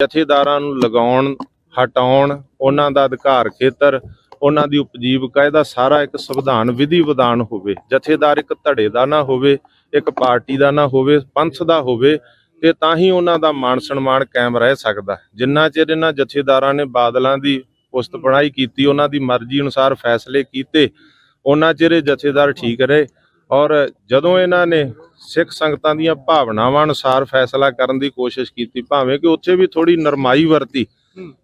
ਜਥੇਦਾਰਾਂ ਨੂੰ ਲਗਾਉਣ, ਹਟਾਉਣ, ਉਹਨਾਂ ਦਾ ਅਧਿਕਾਰ ਖੇਤਰ, ਉਹਨਾਂ ਦੀ ਉਪਜੀਵਕਾ ਇਹਦਾ ਸਾਰਾ ਇੱਕ ਸੰਵਿਧਾਨ, ਵਿਧੀ ਵਿਧਾਨ ਹੋਵੇ। ਜਥੇਦਾਰ ਇੱਕ ਧੜੇ ਦਾ ਨਾ ਹੋਵੇ, ਇੱਕ ਪਾਰਟੀ ਦਾ ਨਾ ਹੋਵੇ, ਪੰਥ ਦਾ ਹੋਵੇ, ਤੇ ਤਾਂ ਹੀ ਉਹਨਾਂ ਦਾ ਮਾਣ ਸਨਮਾਨ ਕਾਇਮ ਰਹਿ ਸਕਦਾ ਜਿੰਨਾ ਚਿਰ ਇਹਨਾਂ ਜਥੇਦਾਰਾਂ ਨੇ ਬਾਦਲਾਂ ਦੀ ਪੁਸਤ ਪੜਾਈ ਕੀਤੀ, ਉਹਨਾਂ ਦੀ ਮਰਜ਼ੀ ਅਨੁਸਾਰ ਫੈਸਲੇ ਕੀਤੇ, ਉਹਨਾਂ ਚਿਰ ਜਥੇਦਾਰ ਠੀਕ ਰਹੇ। ਔਰ ਜਦੋਂ ਇਹਨਾਂ ਨੇ ਸਿੱਖ ਸੰਗਤਾਂ ਦੀਆਂ ਭਾਵਨਾਵਾਂ ਅਨੁਸਾਰ ਫੈਸਲਾ ਕਰਨ ਦੀ ਕੋਸ਼ਿਸ਼ ਕੀਤੀ ਭਾਵੇਂ ਕਿ ਉੱਥੇ ਵੀ ਥੋੜੀ ਨਰਮਾਈ ਵਰਤੀ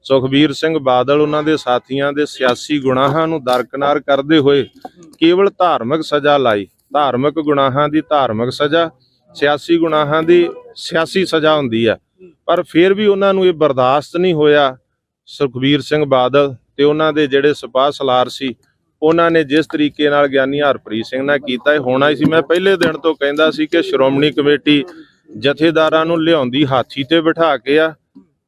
ਸੁਖਬੀਰ ਸਿੰਘ ਬਾਦਲ ਉਹਨਾਂ ਦੇ ਸਾਥੀਆਂ ਦੇ ਸਿਆਸੀ ਗੁਨਾਹਾਂ ਨੂੰ ਦਰਕਨਾਰ ਕਰਦੇ ਹੋਏ ਕੇਵਲ ਧਾਰਮਿਕ ਸਜ਼ਾ ਲਾਈ ਧਾਰਮਿਕ ਗੁਨਾਹਾਂ ਦੀ ਧਾਰਮਿਕ ਸਜ਼ਾ ਸਿਆਸੀ ਗੁਨਾਹਾਂ ਦੀ ਸਿਆਸੀ ਸਜ਼ਾ ਹੁੰਦੀ ਹੈ। ਪਰ ਫਿਰ ਵੀ ਉਹਨਾਂ ਨੂੰ ਇਹ ਬਰਦਾਸ਼ਤ ਨਹੀਂ ਹੋਇਆ ਸੁਖਬੀਰ ਸਿੰਘ ਬਾਦਲ ਤੇ ਉਹਨਾਂ ਦੇ ਜਿਹੜੇ ਸਿਪਾਹ ਸਲਾਰ ਸੀ ਉਹਨਾਂ ਨੇ ਜਿਸ ਤਰੀਕੇ ਨਾਲ ਗਿਆਨੀ ਹਰਪ੍ਰੀਤ ਸਿੰਘ ਨਾਲ ਕੀਤਾ, ਇਹ ਹੋਣਾ ਹੀ ਸੀ। ਮੈਂ ਪਹਿਲੇ ਦਿਨ ਤੋਂ ਕਹਿੰਦਾ ਸੀ ਕਿ ਸ਼੍ਰੋਮਣੀ ਕਮੇਟੀ ਜਥੇਦਾਰਾਂ ਨੂੰ ਲਿਆਉਂਦੀ ਹਾਥੀ ਤੇ ਬਿਠਾ ਕੇ ਆ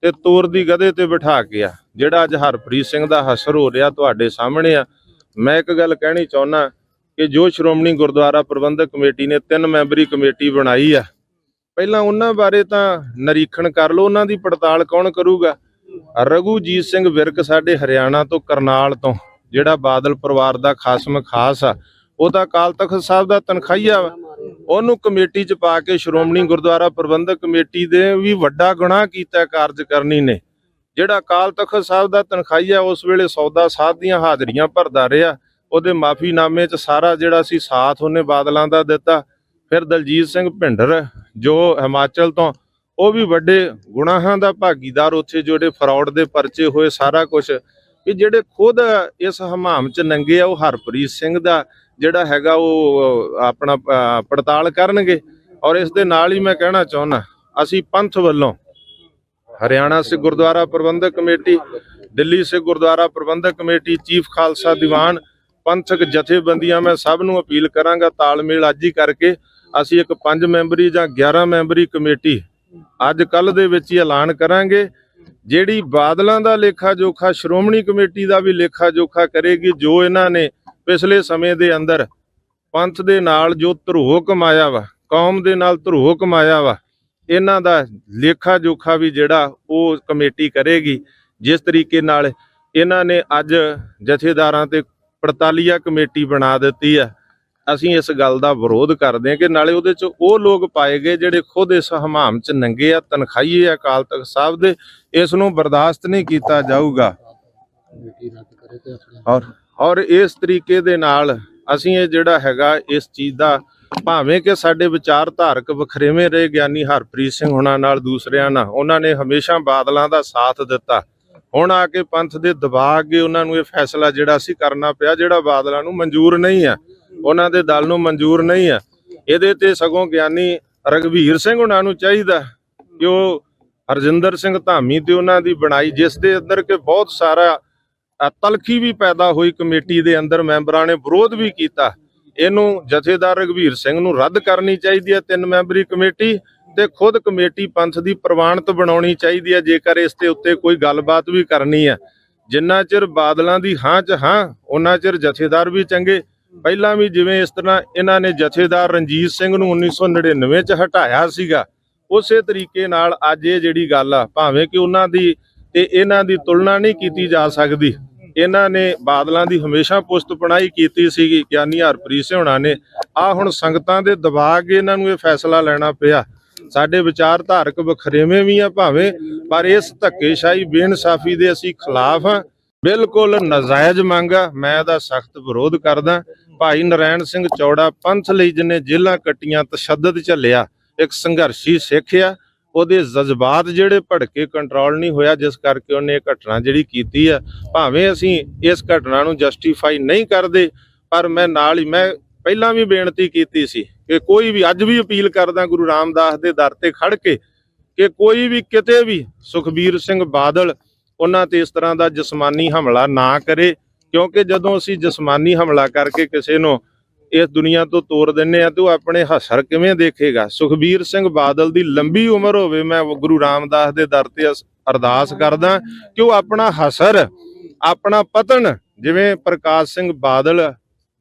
ਤੇ ਤੋਰ ਦੀ ਗਧੇ ਤੇ ਬਿਠਾ ਕੇ ਆ। ਜਿਹੜਾ ਅੱਜ ਹਰਪ੍ਰੀਤ ਸਿੰਘ ਦਾ ਹਸਰ ਹੋ ਰਿਹਾ ਤੁਹਾਡੇ ਸਾਹਮਣੇ ਆ, ਮੈਂ ਇੱਕ ਗੱਲ ਕਹਿਣੀ ਚਾਹੁੰਦਾ ਕਿ ਜੋ ਸ਼੍ਰੋਮਣੀ ਗੁਰਦੁਆਰਾ ਪ੍ਰਬੰਧਕ ਕਮੇਟੀ ਨੇ ਤਿੰਨ ਮੈਂਬਰੀ ਕਮੇਟੀ ਬਣਾਈ ਆ, ਪਹਿਲਾਂ ਉਹਨਾਂ ਬਾਰੇ ਤਾਂ ਨਿਰੀਖਣ ਕਰ ਲਓ, ਉਹਨਾਂ ਦੀ ਪੜਤਾਲ ਕੌਣ ਕਰੂਗਾ? ਰਘੂਜੀਤ ਸਿੰਘ ਵਿਰਕ ਸਾਡੇ ਹਰਿਆਣਾ ਤੋਂ, ਕਰਨਾਲ ਤੋਂ। ਜਿਹੜਾ ਬਾਦਲ ਪਰਿਵਾਰ ਦਾ ਖਾਸਮ ਖਾਸ ਆ, ਉਹ ਤਾਂ ਅਕਾਲ ਤਖਤ ਸਾਹਿਬ ਦਾ ਤਨਖਾਹੀਆ ਵਾ। ਉਹਨੂੰ ਕਮੇਟੀ 'ਚ ਪਾ ਕੇ ਸ਼੍ਰੋਮਣੀ ਗੁਰਦੁਆਰਾ ਪ੍ਰਬੰਧਕ ਕਮੇਟੀ ਦੇ ਵੀ ਵੱਡਾ ਗੁਨਾਹ ਕੀਤਾ ਕਾਰਜ ਕਰਨੀ ਨੇ। ਜਿਹੜਾ ਅਕਾਲ ਤਖਤ ਸਾਹਿਬ ਦਾ ਤਨਖਾਹੀਆ ਉਸ ਵੇਲੇ ਸੌਦਾ ਸਾਧ ਦੀਆਂ ਹਾਜ਼ਰੀਆਂ ਭਰਦਾ ਰਿਹਾ, ਉਹਦੇ ਮਾਫੀਨਾਮੇ 'ਚ ਸਾਰਾ ਜਿਹੜਾ ਸੀ ਸਾਥ ਉਹਨੇ ਬਾਦਲਾਂ ਦਾ ਦਿੱਤਾ। ਫਿਰ ਦਲਜੀਤ ਸਿੰਘ ਭਿੰਡਰ, ਜੋ ਹਿਮਾਚਲ ਤੋਂ, ਉਹ ਵੀ ਵੱਡੇ ਗੁਨਾਹਾਂ ਦਾ ਭਾਗੀਦਾਰ, ਉੱਥੇ ਜਿਹੜੇ ਫਰਾਡ ਦੇ ਪਰਚੇ ਹੋਏ ਸਾਰਾ ਕੁਝ ਵੀ ਜਿਹੜੇ ਖੁਦ ਇਸ ਹਮਾਮ 'ਚ ਨੰਗੇ ਆ, ਉਹ ਹਰਪ੍ਰੀਤ ਸਿੰਘ ਦਾ ਜਿਹੜਾ ਹੈਗਾ, ਉਹ ਆਪਣਾ ਪੜਤਾਲ ਕਰਨਗੇ। ਔਰ ਇਸ ਦੇ ਨਾਲ ਹੀ ਮੈਂ ਕਹਿਣਾ ਚਾਹੁੰਦਾ, ਅਸੀਂ ਪੰਥ ਵੱਲੋਂ Haryana Sikh Gurdwara Prabandhak committee, Delhi Sikh Gurdwara Prabandhak committee, chief Khalsa Diwan, ਪੰਥਕ ਜਥੇਬੰਦੀਆਂ, ਮੈਂ ਸਭ ਨੂੰ ਅਪੀਲ ਕਰਾਂਗਾ ਤਾਲਮੇਲ ਅੱਜ ਹੀ ਕਰਕੇ ਅਸੀਂ ਇੱਕ 5 ਮੈਂਬਰੀ ਜਾਂ 11 ਮੈਂਬਰੀ ਕਮੇਟੀ ਅੱਜ ਕੱਲ ਦੇ ਵਿੱਚ ਹੀ ਐਲਾਨ ਕਰਾਂਗੇ। ਜਿਹੜੀ ਬਾਦਲਾਂ ਦਾ ਲੇਖਾ ਜੋਖਾ, ਸ਼੍ਰੋਮਣੀ ਕਮੇਟੀ ਦਾ ਵੀ ਲੇਖਾ ਜੋਖਾ ਕਰੇਗੀ, ਜੋ ਇਹਨਾਂ ਨੇ ਪਿਛਲੇ ਸਮੇਂ ਦੇ ਅੰਦਰ ਪੰਥ ਦੇ ਨਾਲ ਜੋ ਧਰੋਹ ਕਮਾਇਆ ਵਾ, ਕੌਮ ਦੇ ਨਾਲ ਧਰੋਹ ਕਮਾਇਆ ਵਾ, ਇਹਨਾਂ ਦਾ ਲੇਖਾ ਜੋਖਾ ਵੀ ਜਿਹੜਾ ਉਹ ਕਮੇਟੀ ਕਰੇਗੀ। ਜਿਸ ਤਰੀਕੇ ਨਾਲ ਇਹਨਾਂ ਨੇ ਅੱਜ ਜਥੇਦਾਰਾਂ ਤੇ ਪੜਤਾਲੀਆ ਕਮੇਟੀ ਬਣਾ ਦਿੱਤੀ ਆ। ਅਸੀਂ ਇਸ ਗੱਲ ਦਾ ਵਿਰੋਧ ਕਰਦੇ ਹਾਂ ਕਿ ਨਾਲੇ ਉਹਦੇ ਚ ਉਹ ਲੋਕ ਪਾਏ ਗਏ ਜਿਹੜੇ ਖੁਦ ਇਸ ਹਮਾਮ ਚ ਨੰਗੇ ਆ ਤਨਖਾਹੀਏ ਅਕਾਲ ਤਖਤ ਸਾਹਿਬ ਦੇ, ਇਸ ਨੂੰ ਬਰਦਾਸ਼ਤ ਨਹੀਂ ਕੀਤਾ ਜਾਊਗਾ। ਔਰ ਔਰ ਇਸ ਤਰੀਕੇ ਦੇ ਨਾਲ ਅਸੀਂ ਇਹ ਜਿਹੜਾ ਹੈਗਾ ਇਸ ਚੀਜ਼ ਦਾ, ਭਾਵੇਂ ਕਿ ਸਾਡੇ ਵਿਚਾਰਧਾਰਕ ਵਖਰੇਵੇਂ ਰਹੇ ਗਿਆਨੀ ਹਰਪ੍ਰੀਤ ਸਿੰਘ ਹੁਣਾਂ ਨਾਲ ਦੂਸਰਿਆਂ ਨਾਲ, ਉਹਨਾਂ ਨੇ ਹਮੇਸ਼ਾ ਬਾਦਲਾਂ ਦਾ ਸਾਥ ਦਿੱਤਾ। ਹੁਣ ਆ ਕੇ ਪੰਥ ਦੇ ਦਬਾਅ ਅੱਗੇ ਉਹਨਾਂ ਨੂੰ ਇਹ ਫੈਸਲਾ ਜਿਹੜਾ ਸੀ ਕਰਨਾ ਪਿਆ, ਜਿਹੜਾ ਬਾਦਲਾਂ ਨੂੰ ਮਨਜ਼ੂਰ ਨਹੀਂ ਆ। ਉਹਨਾਂ ਦੇ ਦਲ ਨੂੰ ਮਨਜ਼ੂਰ ਨਹੀਂ ਹੈ ਇਹਦੇ ਤੇ ਸਗੋਂ ਗਿਆਨੀ ਰਗਵੀਰ ਸਿੰਘ ਉਹਨਾਂ ਨੂੰ ਚਾਹੀਦਾ ਕਿ ਉਹ ਹਰਜਿੰਦਰ ਸਿੰਘ ਧਾਮੀ ਤੇ ਉਹਨਾਂ ਦੀ ਬਣਾਈ, ਜਿਸ ਦੇ ਅੰਦਰ ਕਿ ਬਹੁਤ ਸਾਰਾ ਤਲਖੀ ਵੀ ਪੈਦਾ ਹੋਈ ਕਮੇਟੀ ਦੇ ਅੰਦਰ ਮੈਂਬਰਾਂ ਨੇ ਵਿਰੋਧ ਵੀ ਕੀਤਾ। ਇਹਨੂੰ ਜਥੇਦਾਰ ਰਗਵੀਰ ਸਿੰਘ ਨੂੰ ਰੱਦ ਕਰਨੀ ਚਾਹੀਦੀ ਹੈ ਤਿੰਨ ਮੈਂਬਰੀ ਕਮੇਟੀ ਤੇ ਖੁਦ ਕਮੇਟੀ ਪੰਥ ਦੀ ਪ੍ਰਵਾਨਤ ਬਣਾਉਣੀ ਚਾਹੀਦੀ ਹੈ, ਜੇਕਰ ਇਸ ਦੇ ਉੱਤੇ ਕੋਈ ਗੱਲਬਾਤ ਵੀ ਕਰਨੀ ਹੈ। ਜਿੰਨਾ ਚਿਰ ਬਾਦਲਾਂ ਦੀ ਹਾਂ ਚ ਹਾਂ ਉਹਨਾਂ ਚਿਰ ਜਥੇਦਾਰ ਵੀ ਚੰਗੇ ਪਹਿਲਾਂ ਵੀ ਜਿਵੇਂ ਇਸ ਤਰ੍ਹਾਂ ਇਹਨਾਂ ਨੇ ਜਥੇਦਾਰ ਰਣਜੀਤ ਸਿੰਘ ਨੂੰ 1999 ਚ ਹਟਾਇਆ ਸੀਗਾ, ਉਸੇ ਤਰੀਕੇ ਨਾਲ ਅੱਜ ਇਹ ਜਿਹੜੀ ਗੱਲ ਆ, ਭਾਵੇਂ ਕਿ ਉਹਨਾਂ ਦੀ ਤੇ ਇਹਨਾਂ ਦੀ ਤੁਲਨਾ ਨਹੀਂ ਕੀਤੀ ਜਾ ਸਕਦੀ, ਇਹਨਾਂ ਨੇ ਬਾਦਲਾਂ ਦੀ ਹਮੇਸ਼ਾ ਪੁਸਤ ਪਣਾਈ ਕੀਤੀ ਸੀਗੀ, ਗਿਆਨੀ ਹਰਪ੍ਰੀਤ ਸਿੰਘ ਹੋਣਾ ਨੇ, ਆ ਹੁਣ ਸੰਗਤਾਂ ਦੇ ਦਬਾਅ ਅੱਗੇ ਇਹਨਾਂ ਨੂੰ ਇਹ ਫੈਸਲਾ ਲੈਣਾ ਪਿਆ। ਸਾਡੇ ਵਿਚਾਰਧਾਰਕ ਵਖਰੇਵੇਂ ਵੀ ਆ ਭਾਵੇਂ, ਪਰ ਇਸ ਧੱਕੇਸ਼ਾਹੀ ਬੇਇਨਸਾਫੀ ਦੇ ਅਸੀਂ ਖਿਲਾਫ ਆ ਬਿਲਕੁਲ ਨਜਾਇਜ਼ ਮੰਗ ਆ। ਮੈਂ ਇਹਦਾ ਸਖਤ ਵਿਰੋਧ ਕਰਦਾ। ਭਾਈ ਨਰੈਣ ਸਿੰਘ ਚੌੜਾ ਪੰਥ ਲਈ ਜਿਹਨੇ ਜੇਲ੍ਹਾਂ ਕੱਟੀਆਂ, ਤਸ਼ੱਦਦ ਝੱਲਿਆ, ਇੱਕ ਸੰਘਰਸ਼ੀ ਸਿੱਖ ਆ। ਉਹਦੇ ਜਜ਼ਬਾਤ ਜਿਹੜੇ ਭੜਕੇ ਕੰਟਰੋਲ ਨਹੀਂ ਹੋਇਆ, ਜਿਸ ਕਰਕੇ ਉਹਨੇ ਇਹ ਘਟਨਾ ਜਿਹੜੀ ਕੀਤੀ ਆ, ਭਾਵੇਂ ਅਸੀਂ ਇਸ ਘਟਨਾ ਨੂੰ ਜਸਟੀਫਾਈ ਨਹੀਂ ਕਰਦੇ, ਪਰ ਮੈਂ ਨਾਲ ਹੀ, ਮੈਂ ਪਹਿਲਾਂ ਵੀ ਬੇਨਤੀ ਕੀਤੀ ਸੀ ਕਿ ਕੋਈ ਵੀ, ਅੱਜ ਵੀ ਅਪੀਲ ਕਰਦਾ ਗੁਰੂ ਰਾਮਦਾਸ ਦੇ ਦਰ ਤੇ ਖੜ ਕੇ ਕਿ ਕੋਈ ਵੀ ਕਿਤੇ ਵੀ ਸੁਖਬੀਰ ਸਿੰਘ ਬਾਦਲ ਉਹਨਾਂ ਤੇ ਇਸ ਤਰ੍ਹਾਂ ਦਾ ਜਿਸਮਾਨੀ ਹਮਲਾ ਨਾ ਕਰੇ, ਕਿਉਂਕਿ ਜਦੋਂ ਅਸੀਂ ਜਿਸਮਾਨੀ ਹਮਲਾ ਕਰਕੇ ਕਿਸੇ ਨੂੰ ਇਸ ਦੁਨੀਆ ਤੋਂ ਤੋੜ ਦਿੰਨੇ ਆ ਤੇ ਉਹ ਆਪਣੇ ਹਸਰ ਕਿਵੇਂ ਦੇਖੇਗਾ? ਸੁਖਬੀਰ ਸਿੰਘ ਬਾਦਲ ਦੀ ਲੰਬੀ ਉਮਰ ਹੋਵੇ, ਮੈਂ ਗੁਰੂ ਰਾਮਦਾਸ ਦੇ ਦਰ ਤੇ ਅਸ- ਅਰਦਾਸ ਕਰਦਾ ਕਿ ਉਹ ਆਪਣਾ ਹਸਰ, ਆਪਣਾ ਪਤਨ, ਜਿਵੇਂ ਪ੍ਰਕਾਸ਼ ਸਿੰਘ ਬਾਦਲ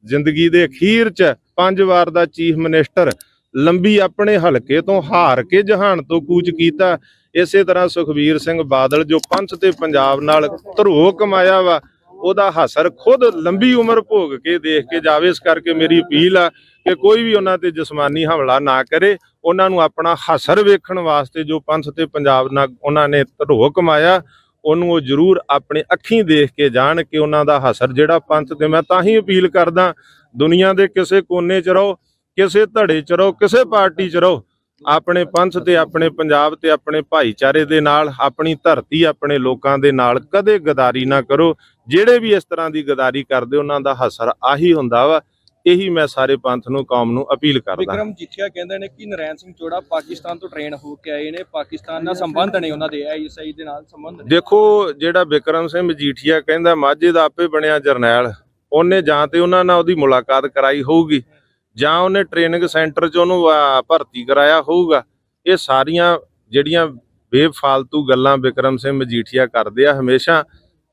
ਜ਼ਿੰਦਗੀ ਦੇ ਅਖੀਰ 'ਚ ਪੰਜ ਵਾਰ ਦਾ ਚੀਫ ਮਿਨਿਸਟਰ ਲੰਬੀ ਆਪਣੇ ਹਲਕੇ ਤੋਂ ਹਾਰ ਕੇ ਜਹਾਨ ਤੋਂ ਕੂਚ ਕੀਤਾ। ਇਸੇ ਤਰ੍ਹਾਂ ਸੁਖਬੀਰ ਸਿੰਘ ਬਾਦਲ ਜੋ ਪੰਥ ਤੇ ਪੰਜਾਬ ਨਾਲ ਧਰੋ ਕਮਾਇਆ ਵਾ, ਉਹਦਾ ਹਸਰ ਖੁਦ ਲੰਬੀ ਉਮਰ ਭੋਗ ਕੇ ਦੇਖ ਕੇ ਜਾਵੇ। ਇਸ ਕਰਕੇ ਮੇਰੀ ਅਪੀਲ ਆ ਕਿ ਕੋਈ ਵੀ ਉਹਨਾਂ ਤੇ ਜਿਸਮਾਨੀ ਹਮਲਾ ਨਾ ਕਰੇ। ਉਹਨਾਂ ਨੂੰ ਆਪਣਾ ਹਸਰ ਵੇਖਣ ਵਾਸਤੇ ਜੋ ਪੰਥ ਤੇ ਪੰਜਾਬ ਨਾਲ ਉਹਨਾਂ ਨੇ ਧਰੋ ਕਮਾਇਆ, ਉਹਨੂੰ ਉਹ ਜ਼ਰੂਰ ਆਪਣੇ ਅੱਖੀਂ ਦੇਖ ਕੇ ਜਾਣ ਕਿ ਉਹਨਾਂ ਦਾ ਹਸਰ ਜਿਹੜਾ ਪੰਥ ਤੇ। ਮੈਂ ਤਾਂ ਹੀ ਅਪੀਲ ਕਰਦਾ, ਦੁਨੀਆ ਦੇ ਕਿਸੇ ਕੋਨੇ 'ਚ ਰਹੋ। ਕਿਸੇ ਧੜੇ 'ਚ ਰਹੋ ਕਿਸੇ ਪਾਰਟੀ 'ਚ ਰਹੋ ਆਪਣੇ ਪੰਥ ਤੇ ਆਪਣੇ ਪੰਜਾਬ ਤੇ ਆਪਣੇ ਭਾਈਚਾਰੇ ਦੇ ਨਾਲ ਆਪਣੀ ਧਰਤੀ ਆਪਣੇ ਲੋਕਾਂ ਦੇ ਨਾਲ ਕਦੇ ਗਦਾਰੀ ਨਾ ਕਰੋ। ਜਿਹੜੇ ਵੀ ਇਸ ਤਰ੍ਹਾਂ ਦੀ ਗਦਾਰੀ ਕਰਦੇ ਉਹਨਾਂ ਦਾ ਹਸਰ ਆਹੀ ਹੁੰਦਾ ਵਾ। ਇਹੀ ਮੈਂ ਸਾਰੇ ਪੰਥ ਨੂੰ ਕੌਮ ਨੂੰ ਅਪੀਲ ਕਰਦਾ। ਵਿਕਰਮ ਜਿੱਠਿਆ ਕਹਿੰਦੇ ਨੇ ਕਿ ਨਰੈਣ ਸਿੰਘ ਚੋੜਾ ਪਾਕਿਸਤਾਨ ਤੋਂ ਟ੍ਰੇਨ ਹੋ ਕੇ ਆਏ ਨੇ। ਪਾਕਿਸਤਾਨ ਨਾਲ ਸੰਬੰਧ ਨੇ ਉਹਨਾਂ ਦੇ ਆਈਐਸਆਈ ਦੇ ਨਾਲ ਸੰਬੰਧ ਦੇਖੋ ਜਿਹੜਾ ਬਿਕਰਮ ਸਿੰਘ ਮਜੀਠੀਆ ਕਹਿੰਦਾ ਮਾਝੇ ਦਾ ਆਪੇ ਬਣਿਆ ਜਰਨੈਲ। ਉਹਨੇ ਜਾਂ ਤੇ ਉਹਨਾਂ ਨਾਲ ਉਹਦੀ ਮੁਲਾਕਾਤ ਕਰਾਈ ਹੋਊਗੀ। ਜਾਂ ਉਹਨੇ ਟ੍ਰੇਨਿੰਗ ਸੈਂਟਰ 'ਚ ਉਹਨੂੰ ਭਰਤੀ ਕਰਾਇਆ ਹੋਊਗਾ ਇਹ ਸਾਰੀਆਂ ਜਿਹੜੀਆਂ ਬੇਫਾਲਤੂ ਗੱਲਾਂ ਬਿਕਰਮ ਸਿੰਘ ਮਜੀਠੀਆ ਕਰਦੇ ਆ ਹਮੇਸ਼ਾ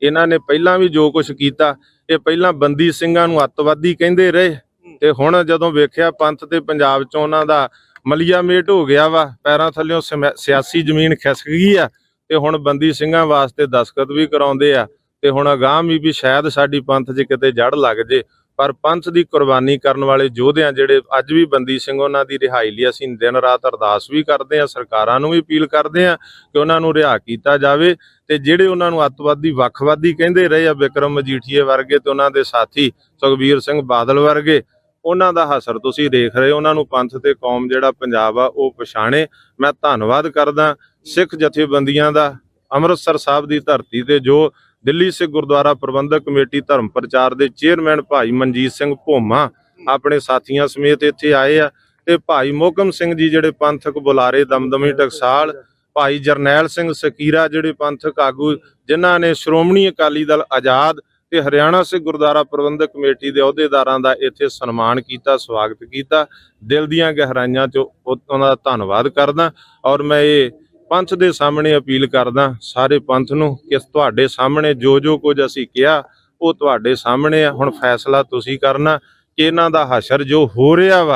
ਇਹਨਾਂ ਨੇ ਪਹਿਲਾਂ ਵੀ ਜੋ ਕੁਝ ਕੀਤਾ ਇਹ ਪਹਿਲਾਂ ਬੰਦੀ ਸਿੰਘਾਂ ਨੂੰ ਅੱਤਵਾਦੀ ਕਹਿੰਦੇ ਰਹੇ ਤੇ ਹੁਣ ਜਦੋਂ ਵੇਖਿਆ ਪੰਥ ਤੇ ਪੰਜਾਬ 'ਚ ਉਹਨਾਂ ਦਾ ਮਲੀਆ ਮੇਟ ਹੋ ਗਿਆ ਵਾ ਪੈਰਾਂ ਥੱਲਿਓਂ ਸਮੈ- ਸਿਆਸੀ ਜ਼ਮੀਨ ਖਿਸਕ ਗਈ ਆ ਤੇ ਹੁਣ ਬੰਦੀ ਸਿੰਘਾਂ ਵਾਸਤੇ ਦਸਖਤ ਵੀ ਕਰਾਉਂਦੇ ਆ ਤੇ ਹੁਣ ਅਗਾਮ ਵੀ ਸ਼ਾਇਦ ਸਾਡੀ ਪੰਥ 'ਚ ਕਿਤੇ ਜੜ ਲੱਗ ਜੇ ਪਰ ਪੰਥ ਦੀ ਕੁਰਬਾਨੀ ਕਰਨ ਵਾਲੇ ਯੋਧਿਆਂ ਜਿਹੜੇ ਅੱਜ ਵੀ ਬੰਦੀ ਸਿੰਘ ਉਹਨਾਂ ਦੀ ਰਿਹਾਈ ਲਈ ਅਸੀਂ ਦਿਨ ਰਾਤ ਅਰਦਾਸ ਵੀ ਕਰਦੇ ਆ ਸਰਕਾਰਾਂ ਨੂੰ ਵੀ ਅਪੀਲ ਕਰਦੇ ਆ ਕਿ ਉਹਨਾਂ ਨੂੰ ਰਿਹਾ ਕੀਤਾ ਜਾਵੇ ਤੇ ਜਿਹੜੇ ਉਹਨਾਂ ਨੂੰ ਅੱਤਵਾਦੀ ਵੱਖਵਾਦੀ ਕਹਿੰਦੇ ਰਹੇ ਆ, ਵਿਕਰਮ ਮਜੀਠੀਏ ਵਰਗੇ ਤੇ ਉਹਨਾਂ ਦੇ ਸਾਥੀ ਸੁਖਬੀਰ ਸਿੰਘ ਬਾਦਲ ਵਰਗੇ, ਉਹਨਾਂ ਦਾ ਹਸਰ ਤੁਸੀਂ ਦੇਖ ਰਹੇ ਹੋ, ਉਹਨਾਂ ਨੂੰ ਪੰਥ ਤੇ ਕੌਮ ਜਿਹੜਾ ਪੰਜਾਬ ਆ ਉਹ ਪਛਾਣੇ। ਮੈਂ ਧੰਨਵਾਦ ਕਰਦਾ ਸਿੱਖ ਜਥੇਬੰਦੀਆਂ ਦਾ, ਅੰਮ੍ਰਿਤਸਰ ਸਾਹਿਬ ਦੀ ਧਰਤੀ ਤੇ ਜੋ ਦਿੱਲੀ ਸਿੱਖ ਗੁਰਦੁਆਰਾ ਪ੍ਰਬੰਧਕ ਕਮੇਟੀ ਧਰਮ ਪ੍ਰਚਾਰ ਦੇ ਚੇਅਰਮੈਨ ਭਾਈ ਮਨਜੀਤ ਸਿੰਘ ਭੋਮਾ ਆਪਣੇ ਸਾਥੀਆਂ ਸਮੇਤ ਇੱਥੇ ਆਏ ਆ ਤੇ ਭਾਈ ਮੋਕਮ ਸਿੰਘ ਜੀ ਜਿਹੜੇ ਪੰਥਕ ਬੁਲਾਰੇ, ਦਮਦਮੀ ਟਕਸਾਲ, ਭਾਈ ਜਰਨੈਲ ਸਿੰਘ ਸਕੀਰਾ ਜਿਹੜੇ ਪੰਥਕ ਆਗੂ, ਜਿਨ੍ਹਾਂ ਨੇ ਸ਼੍ਰੋਮਣੀ ਅਕਾਲੀ ਦਲ ਆਜ਼ਾਦ ਤੇ ਹਰਿਆਣਾ ਸਿੱਖ ਗੁਰਦੁਆਰਾ ਪ੍ਰਬੰਧਕ ਕਮੇਟੀ ਦੇ ਅਹੁਦੇਦਾਰਾਂ ਦਾ ਇੱਥੇ ਸਨਮਾਨ ਕੀਤਾ, ਸਵਾਗਤ ਕੀਤਾ। ਦਿਲ ਦੀਆਂ ਗਹਿਰਾਈਆਂ 'ਚ ਉਹਨਾਂ ਦਾ ਧੰਨਵਾਦ ਕਰਦਾ ਔਰ ਮੈਂ ਇਹ ਪੰਥ ਦੇ ਸਾਹਮਣੇ ਅਪੀਲ ਕਰਦਾ, ਸਾਰੇ ਪੰਥ ਨੂੰ ਕਿ ਤੁਹਾਡੇ ਸਾਹਮਣੇ ਜੋ ਜੋ ਕੁਝ ਅਸੀਂ ਕਿਹਾ, ਉਹ ਤੁਹਾਡੇ ਸਾਹਮਣੇ ਆ। ਹੁਣ ਫੈਸਲਾ ਤੁਸੀਂ ਕਰਨਾ, ਕਿ ਇਹਨਾਂ ਦਾ ਹਸ਼ਰ ਜੋ ਹੋ ਰਿਹਾ ਵਾ